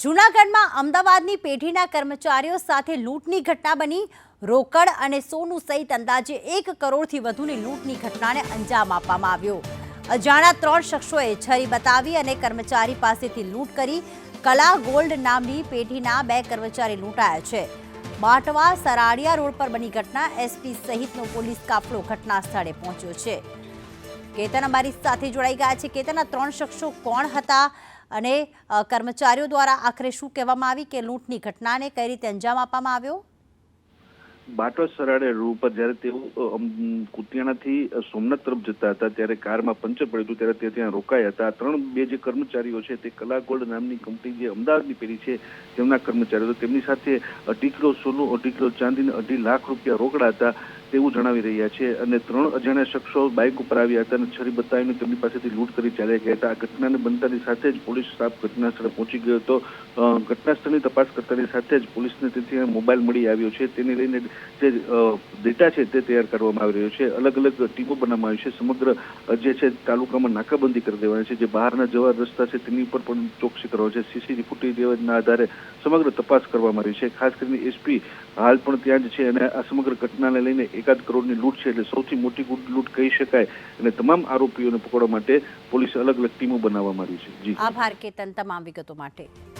જૂનાગઢમાં અમદાવાદની પેઢીના કર્મચારીઓ સાથે લૂંટની ઘટના બની. રોકડ અને સોનું સહિત અંદાજે એક કરોડથી વધુની લૂંટની ઘટનાને અંજામ આપવામાં આવ્યો. અજાણા ત્રણ શખ્સોએ છરી બતાવી અને કર્મચારી પાસેથી લૂંટ કરી. કલા ગોલ્ડ નામની પેઢીના બે કર્મચારી લૂંટાયા છે. બાટવા સરાડિયા રોડ પર બની ઘટના. એસપી સહિતનો પોલીસ કાફલો ઘટના સ્થળે પહોંચ્યો છે. કેતન અમારી સાથે જોડાઈ ગયા છે. કેતન આ ત્રણ શખ્સો કોણ હતા અને કર્મચારીઓ દ્વારા આખરે શું કહેવામાં આવી કે લૂંટની ઘટનાને કઈ રીતે અંજામ આપવામાં આવ્યો? બાટો સરાડે રૂ પર જ્યારે તેઓ કુતિયાણાથી સોમનાથ તરફ જતા હતા, ત્યારે કારમાં પંચર પડ્યું હતું, ત્યારે તે ત્યાં રોકાયા હતા. ત્રણ, બે જે કર્મચારીઓ છે તે કલા ગોલ્ડ નામની કંપની જે અમદાવાદની પેઢી છે, તેમના કર્મચારીઓ તેમની સાથે અઢી કિલો સોનું, અઢી કિલો ચાંદી અઢી લાખ રૂપિયા રોકડા હતા. તેવું જણાવી રહ્યા છે. અને ત્રણ અજાણ્યા શખ્સો બાઇક ઉપર આવ્યા હતા અને છરી બતાવીને તેમની પાસેથી લૂંટ કરી ચાલ્યા ગયા હતા. આ ઘટનાને બનતાની સાથે જ પોલીસ સ્ટાફ ઘટના સ્થળે પહોંચી ગયો હતો. ઘટનાસ્થળની તપાસ કરતાની સાથે જ પોલીસને તેથી મોબાઈલ મળી આવ્યો છે. તેને લઈને જે ડેટા છે તે તૈયાર કરવામાં આવી રહ્યો છે. અલગ અલગ ટીમો બનાવવામાં આવી છે. સમગ્ર જે છે તાલુકામાં નાકાબંધી કરી દેવાની છે. જે બહારના જવા રસ્તા છે તેની ઉપર પણ ચોકસી કરવા છે. સીસીટીવી ફૂટેજના આધારે સમગ્ર તપાસ કરવામાં આવી છે. ખાસ કરીને એસપી હાલ પણ ત્યાં જ છે અને આ સમગ્ર ઘટનાને લઈને એકાદ કરોડની લૂંટ છે એટલે સૌથી મોટી લૂંટ કહી શકાય. અને તમામ આરોપીઓને પકડવા માટે પોલીસે અલગ અલગ ટીમો બનાવવામાં આવી છે. જી. આભાર, કેતન, તમામ વિગતો માટે.